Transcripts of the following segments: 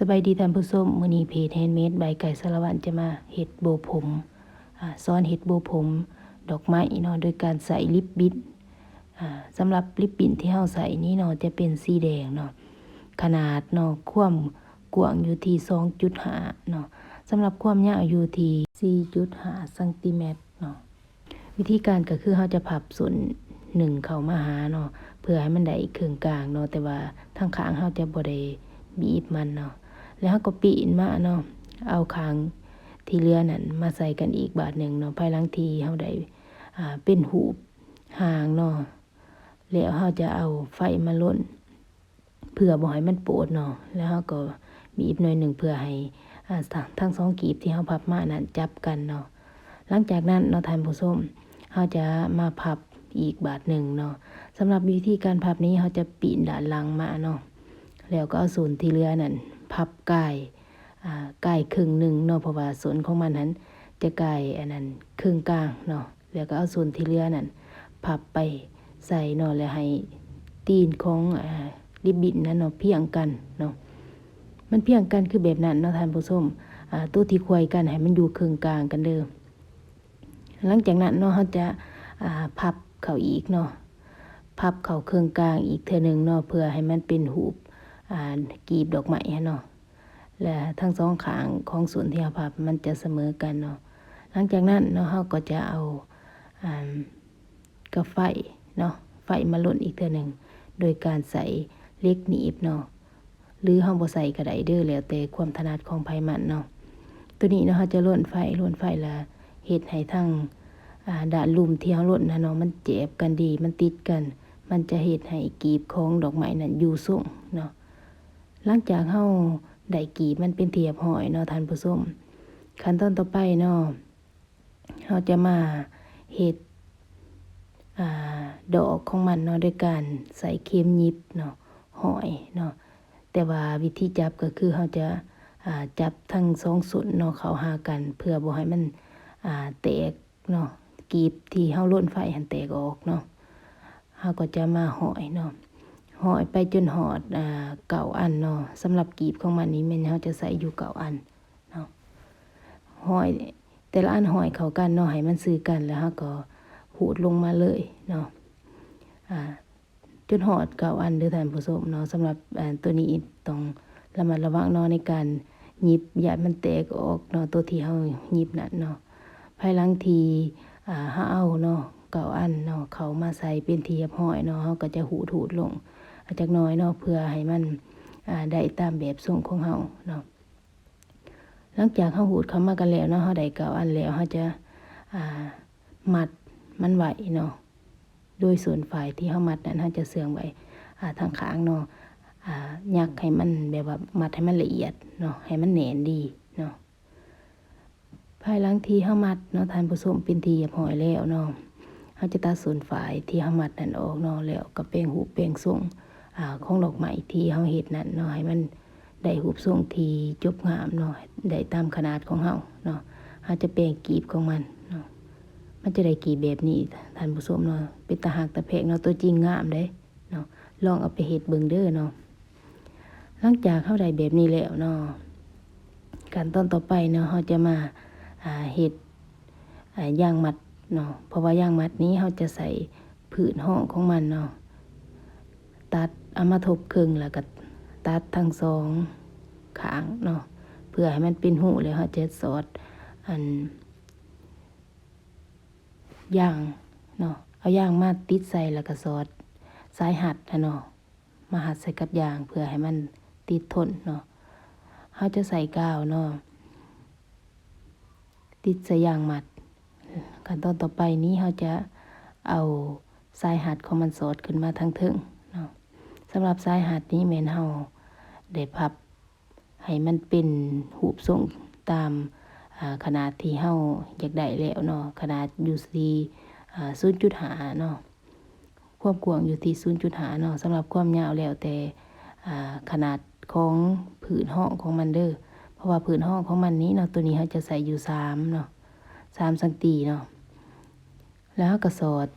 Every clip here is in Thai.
สบายดีท่านผู้ชมมือนีเพจแฮนด์เมดใบไก่สารวัตรจะมาเฮ็ดโบผมอ่าสอนเฮ็ดโบผม ดอกไม้เนาะโดยการใส่ลิปบิ้นสำหรับลิปบิ้นที่เฮาใส่นี้เนาะจะเป็นสีแดงเนาะขนาดเนาะความกว้างอยู่ที่2.5เนาะสำหรับความยาวอยู่ที่4.5เซนติเมตรเนาะวิธีการก็คือเฮาจะพับส่วนหนึ่งเข้ามาหาเนาะเพื่อให้มันได้ครึ่งกลางเนาะแต่ว่าทางข้างเฮาจะบ่ได้บีบมันเนาะ แล้วก็ปีนมาเนาะเอาคางที่เหลือนั่นมาใส่กันอีกบาทหนึ่งเนาะภายหลังทีเฮาได้อ่าเป็นหูบหางเนาะแล้วเฮาจะเอาไฟมาล้นเพื่อบ่ให้มันโปดเนาะแล้วเฮาก็บีบหน่อยหนึ่งเพื่อให้อ่าทั้งสองกีบที่เฮาพับมานั้นจับกันเนาะหลังจากนั้นเนาะท่านผู้ชมเฮาจะมาพับอีกบาทหนึ่งเนาะสำหรับวิธีการพับนี้เฮาจะปีนด้านหลังมาเนาะแล้วก็เอาส่วนที่เหลือนั่น พับกายอ่ากายครึ่งหนึ่งเนาะเพราะว่าส่วนของมันนั้นจะกายอันนั้นครึ่งกลางเนาะแล้วก็เอาส่วนที่เหลือนั่นพับไปใส่เนาะแล้วให้ตีนของอริบบิ้นนั้นเนาะเพียงกันเนาะมันเพียงกันคือแบบนั้นเนาะท่านผู้ชมตัวที่ควยกันให้มันอยู่ครึ่งกลางกันเด้อหลังจากนั้นเนาะเขาจะาพับเข้าอีกเนาะพับเข้าครึ่งกลางอีกเทื่อหนึ่งเนาะเพื่อให้มันเป็นหู กีบดอกไม้เนาะและทั้งสองขางของส่วนที่เราพับมันจะเสมอกันเนาะหลังจากนั้นเนาะเราก็จะเอาอากระไฟเนาะไฟมาลนอีกเท่หนึ่งโดยการใส่เล็กหนีบเนาะหรือเฮาบ่ใส่ก็ไดเด้อแล้วแต่ความถนัดของไผมันเนาะตัวนี้เนาะเราจะล่นไฟล่นไฟละเฮ็ดให้ทั้งอ่านลุ่มที่เฮาลนนะเนาะมันเจ็บกันดีมันติดกัน มันจะเฮ็ดให้กีบของดอกไม้นั้นอยู่ทรงเนาะ หลังจากเฮาได้กีบมันเป็นเทียบหอยเนาะท่านผู้ชมขั้นตอนต่อไปเนาะเฮาจะมาเฮ็ดอ่าดอกของมันเนาะด้วยการใส่เข็มยิบเนาะหอยเนาะแต่ว่าวิธีจับก็คือเฮาจะอ่าจับทั้งสองส่วนเนาะเข้าหากัน เพื่อบ่ให้มันอ่าแตกเนาะกีบที่เฮาล่นไฟหันแตกออกเนาะเฮาก็จะมาหอยเนาะ หอยไปจนหอดเก่าอันเนาะสำหรับกีบของมันนี้มันเขาจะใส่อยู่เก่าอันเนาะหอยแต่ละอันหอยเขากันเนาะให้มันซื้อกันแล้วเขาก็หูดลงมาเลยเนาะอ่าจนหอดเก่าอันเด้อท่านผู้ชมเนาะสำหรับตัวนี้ต้องระมัดระวังเนาะในการหยิบอย่าให้มันแตกออกเนาะตัวที่เฮาหยิบนั่นเนาะภายหลังทีอ่าเฮาเอาเนาะเก่าอันเนาะเขามาใส่เป็นทีบหอยเนาะเฮาก็จะหูดหูดลง จากน้อยเนาะเพื่อให้มันได้ตามแบบทรงของเฮาเนาะหลังจากเฮาหูดเข้ามากันแล้วเนาะเฮาได้เก่าอันแล้วเฮาจะอ่ามัดมันไว้เนาะโดยส่วนฝ่ายที่เฮามัดนั้นเฮาจะเสื่องไว้อ่าทางข้างเนาะอ่ายักให้มันแบบว่ามัดให้มันละเอียดเนาะให้มันแหนนดีเนาะภายหลังที่เฮามัดเนาะท่านผู้ชมเป็นทีเรียบร้อยแล้วเนาะเขาจะตัดส่วนฝ่ายที่เขามัดนั่นออกเนาะแล้วก็แปลงหูปแปลงทรง ของดอกไม้ที่เขาเฮ็ดนั่นเนาะให้มันได้หูปทรงที่จบงามเนาะได้ตามขนาดของเขาเนาะเขาจะแปลงกีบของมันเนาะมันจะได้กีบแบบนี้ท่านผู้ชมเนาะเป็นตาหักตะแพกเนาะตัวจริงงามเด้เนาะลองเอาไปเฮ็ดเบิ่งเด้อเนาะหลังจากเขาได้แบบนี้แล้วเนาะการตอนต่อไปเนาะเขาจะมาเฮ็ดย่างมัดเนาะเพราะว่าย่างมัดนี้เขาจะใส่ผืนห้องของมันเนาะตัด เอามาทบครึ่งแล้วก็ตัดทั้งสองขางเนาะเพื่อให้มันเป็นหูแล้วเขาจะสอดอันย่างเนาะเอาย่างมาติดใส่แล้วก็สอดสายหัดนะเนาะมาหัดใส่กับยางเพื่อให้มันติดทนเนาะเขาจะใส่กาวเนาะติดใส่ยางมัดขั้นตอนต่อไปนี้เราจะเอาสายหัดของมันสอดขึ้นมาทั้งถึง สำหรับสายหัดนี้แม่นเฮาได้พับให้มันเป็นหูปทรงตามาขนาดที่เฮาอยากได้แล้วเนาะขนาดอยู่ที่อ่า0.5เนาะความกว้างอยู่ที่0.5เนาะสำหรับความยาวแล้วแต่ขนาดของผืนห้องของมันเด้อเพราะว่าผืนห้องของมันนี้เนาะตัวนี้เฮาจะใส่อยู่3เนาะสามสังตีเนาะแล้วก็สอด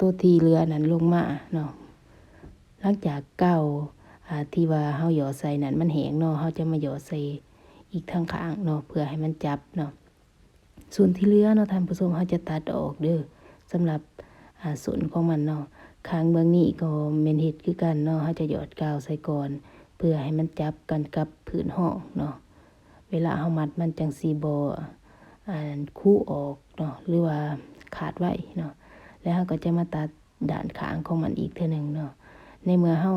ตัวทีเรือนั้นลงมาเนาะ หลังจากเก่าที่ว่าเฮาหยอใส่นั่นมันแหงเนาะเฮาจะมาหยอใส่อีกทางข้างเนาะเพื่อให้มันจับเนาะส่วนที่เหลือเนาะท่านผู้ชมเฮาจะตัดออกเด้อสำหรับอ่าส่วนของมันเนาะข้างเบื้องนี้ก็แม่นเฮ็ดคือกันเนาะเฮาจะหยอดกาวใส่ก่อน เพื่อให้มันจับกันกับผืนห้องเนาะเวลาเฮามัดมันจังสิบ่อ่าคู่ออกเนาะหรือว่าขาดไว้เนาะแล้วเฮาก็จะมาตัดด้านข้างของมันอีกเทื่อหนึงเนาะ ในเมื่อเฮา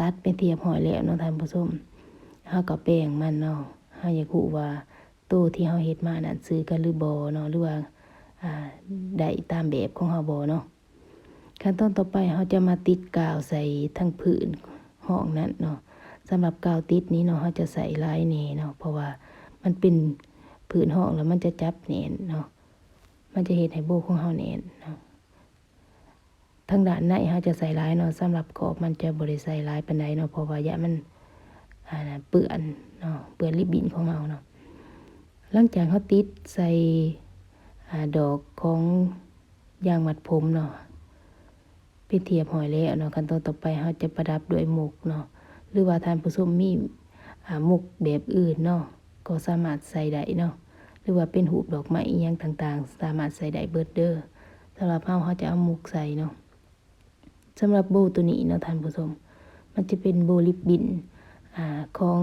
ตัดเป็นเทียบห้อยแล้วเนาะท่านผู้ชมเฮาก็แป้งมันเนาะเฮาอยากรู้ว่าตู้ที่เฮาเฮ็ดมานั้นซื้อกันหรือบ่เนาะหรือว่าอ่าได้ตามแบบของเฮาบ่เนาะขั้นตอนต่อไปเฮาจะมาติดกาวใส่ทั้งผืนห้องนั้นเนาะสำหรับกาวติดนี้เนาะเขาจะใส่ลายเนเนาะเพราะว่ามันเป็นผืนห้องแล้วมันจะจับเนนเนาะมันจะเห็นให้โบของเฮาเนนเนาะ ทางด้านในเขาจะใส่ลายเนาะสำหรับขอบมันจะบริใส่ลายปานใดเนาะเพราะว่าย่ามันอ่าเปื้อนเนาะเปื้อนริบบินของเราเนาะหลังจากเขาติดใส่ดอกของยางมัดผมเนาะเป็นเทียบหอยแล้วเนาะขั้นตอนต่อไปเขาจะประดับด้วยหมวกเนาะหรือว่าทานผู้ชมมีอ่ามุกแบบอื่นเนาะก็สามารถใส่ได้เนาะหรือว่าเป็นหูดอกไม้อีหยังต่างๆ สามารถใส่ได้เบิดเด้อสำหรับเฮาเขาจะเอาหมกใส่เนาะ สำหรับโบตัวนี้เนาะท่านผู้ชม มันจะเป็นโบลิปบินอ่าของ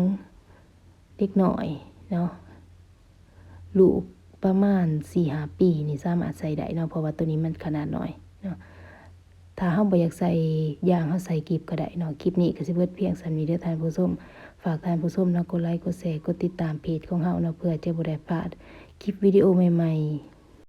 เด็กหน่อยเนาะลูกประมาณ4-5ปีนี่สามารถใส่ได้เนาะเพราะว่าตัวนี้มันขนาดน้อยเนาะถ้าเฮาบ่อยากใส่ยางเฮาใส่กีบก็ได้เนาะคลิปนี้ก็สิเบิดเพียงสำนี้เด้อท่านผู้ชมฝากท่านผู้ชมเนาะกดไลค์กดแชร์กดติดตามเพจของเฮาเนาะเพื่อจะบ่ได้พลาดคลิปวิดีโอใหม่ๆ